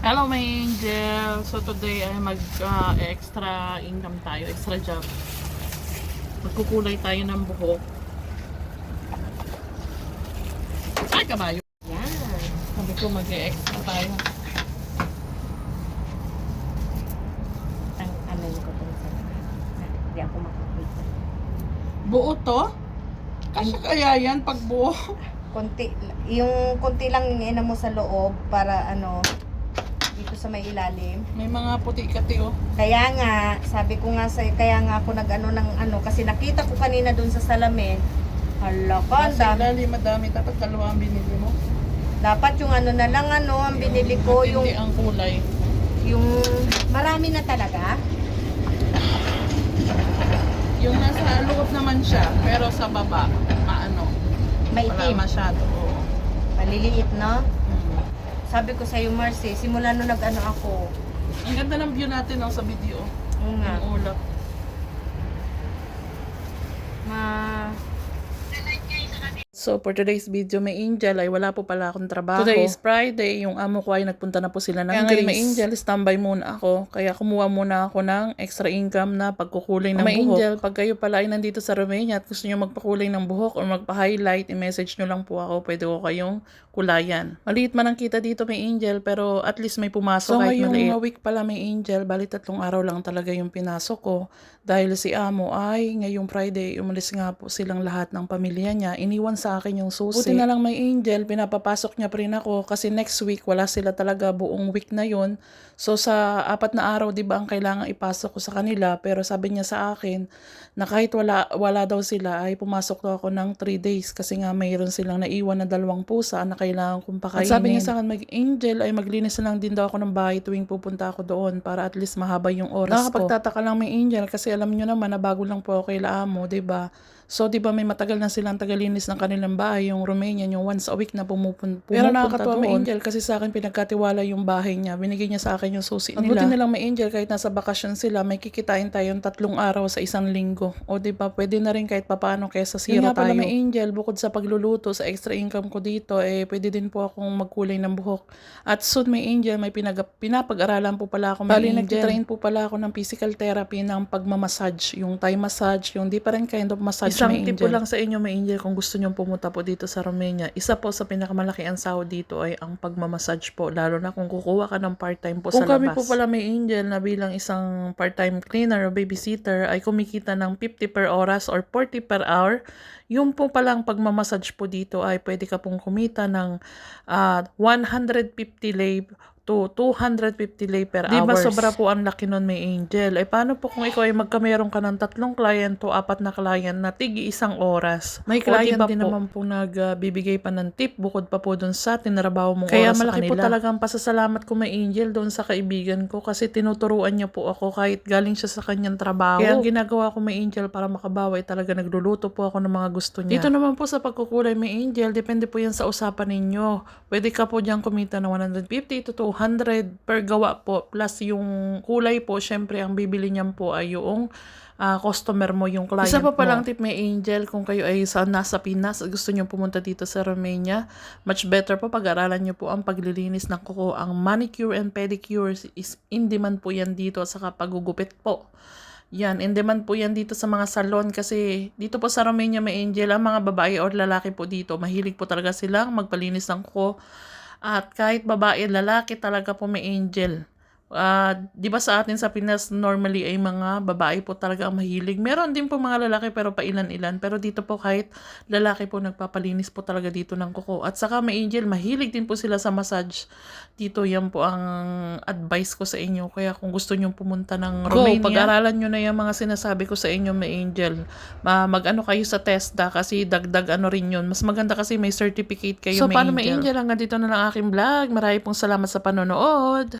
Hello, my angel. So today ay mag ah, extra income tayo, extra job. Magkukulay tayo ng buhok. Ay, kabayo. Yan. Sabi ko mag-extra tayo. Ang ano ko to sa Hindi ako makakita. Buo to? Kasi kaya yan pag buo. Konti, yung konti lang ina mo sa loob para ano, dito sa may ilalim. May mga puti-kati oh. Kaya nga, sabi ko nga sa kaya nga ako nag-ano ng ano, kasi nakita ko kanina dun sa salamin, hala ka, ang Nasa dami. ilalim madami. Dapat dalawa ang binili mo. Dapat yung ano na lang ano, ang binili ko, yung, Hindi ang kulay. yung, marami na talaga. Yung nasa loob naman siya, pero sa baba, maano, wala Maitim. masyado. Oo. Maliliit, no? Sabi ko sa'yo, Marcy, simula nung nag-ano ako, Ang ganda ng view natin oh, sa video. Oo nga, Ang ulap. So, for today's video, may Angel ay wala po pala akong trabaho. Today is Friday. Yung amo ko ay nagpunta na po sila ng Kaya ngayon, may Angel, standby muna ako. Kaya kumuha muna ako ng extra income na pagkukulay ng May buhok. Angel, pag kayo pala ay nandito sa Romania at gusto nyo magpakulay ng buhok o magpa-highlight, i-message nyo lang po ako. Pwede ko kayong kulayan. Maliit man ang kita dito may Angel, pero at least may pumasok So, kahit ngayong maliit. week pala may Angel, bali tatlong araw lang talaga yung pinasok ko. Dahil si Amo ay ngayong Friday, umalis nga po silang lahat ng pamilya niya. Iniwan sa akin yung susi. Buti na lang may Angel, pinapapasok niya pa rin ako kasi next week wala sila talaga buong week na yon. So sa apat na araw, 'di ba, ang kailangan ipasok ko sa kanila, pero sabi niya sa akin na kahit wala wala daw sila ay pumasok daw ako ng 3 days kasi nga mayroon silang naiwan na dalawang pusa na kailangan kong pakainin. At sabi niya sa akin, mag-angel ay maglinis na lang din daw ako ng bahay tuwing pupunta ako doon para at least mahaba yung oras ko. Nakapagtataka lang may angel kasi alam niyo naman na bago lang po ako kay Laamo, 'di ba? So, di ba may matagal na silang tagalinis ng kanilang bahay, yung Romanian, yung once a week na pumupun pumupunta Pero nakakatuwa may Angel kasi sa akin pinagkatiwala yung bahay niya. Binigay niya sa akin yung susi nila. Buti na lang may Angel kahit nasa bakasyon sila, may kikitain tayong tatlong araw sa isang linggo. O di ba, pwede na rin kahit papaano kaysa zero Yun tayo. may may Angel, bukod sa pagluluto, sa extra income ko dito, eh pwede din po akong magkulay ng buhok. At soon may Angel, may pinag pinapag-aralan po pala ako may Bali, nagtitrain po pala ako ng physical therapy ng pagmamassage, yung Thai massage, yung different kind of massage Isang may Angel. lang sa inyo may Angel kung gusto nyong pumunta po dito sa Romania. Isa po sa pinakamalaki ang sahod dito ay ang pagmamassage po, lalo na kung kukuha ka ng part-time po Kung sa kami labas. po pala may Angel na bilang isang part-time cleaner o babysitter ay kumikita ng 50 per oras or 40 per hour, yung po palang pagmamassage po dito ay pwede ka pong kumita ng ah, 150 lei to 250 lei per Di ba sobra po ang laki nun may Angel? Eh paano po kung ikaw ay magkameron ka ng tatlong client o apat na client na tigi isang oras? May client di ba din po? naman po nagbibigay pa ng tip bukod pa po dun sa tinrabaho mong Kaya oras malaki po talagang pasasalamat ko may Angel doon sa kaibigan ko kasi tinuturuan niya po ako kahit galing siya sa kanyang trabaho. Kaya ang ginagawa ko may Angel para makabawi talaga nagluluto po ako ng mga gusto niya. Dito naman po sa pagkukulay may Angel, depende po yan sa usapan ninyo. Pwede ka po dyan kumita ng 150 to 200 per gawa po. Plus yung kulay po, syempre ang bibili niyan po ay yung ah, customer mo, yung client Isa pa palang tip may Angel, kung kayo ay sa nasa Pinas at gusto nyo pumunta dito sa Romania, much better po pag-aralan nyo po ang paglilinis ng kuko. Ang manicure and pedicure is in demand po yan dito at saka pagugupit po. Yan, in demand po yan dito sa mga salon kasi dito po sa Romania may angel, ang mga babae or lalaki po dito, mahilig po talaga silang magpalinis ng kuko. At kahit babae, lalaki talaga po may angel. Ah, 'di ba sa atin sa Pinas normally ay mga babae po talaga ang mahilig. Meron din po mga lalaki pero pailan-ilan. Pero dito po kahit lalaki po nagpapalinis po talaga dito ng kuko. At saka may angel, mahilig din po sila sa massage. Dito yan po ang advice ko sa inyo. Kaya kung gusto niyo pumunta ng Go, Romania, pag-aralan niyo na yung mga sinasabi ko sa inyo may angel. Ma mag-ano kayo sa TESDA kasi dagdag ano rin yun. Mas maganda kasi may certificate kayo So, may paano angel. may Hanggang dito na lang aking vlog. Marami pong salamat sa panonood.